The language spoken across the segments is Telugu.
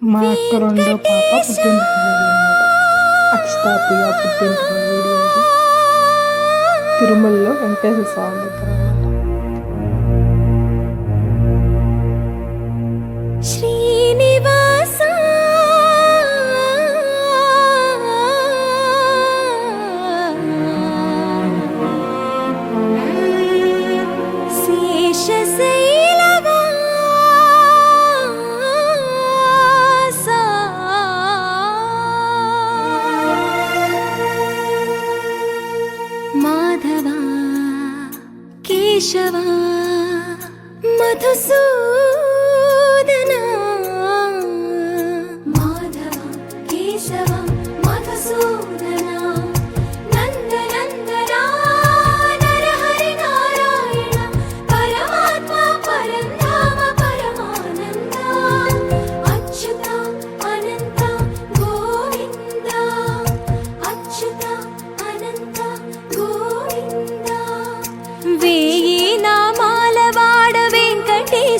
మా అక్క రెండో పాప పుట్టినరోజు అక్షతాపియ పుట్టినరోజు వీడియో తిరుమలలో వెంకటేశ్వర స్వామి దగ్గర.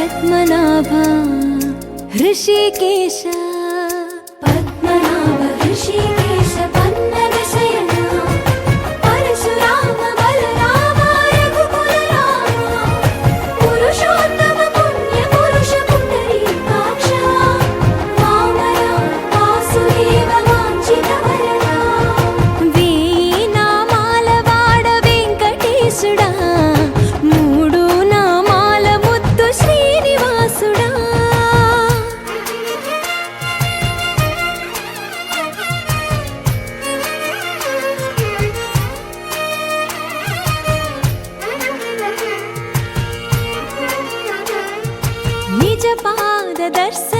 Padmanabha Hrishikesh sebat edersen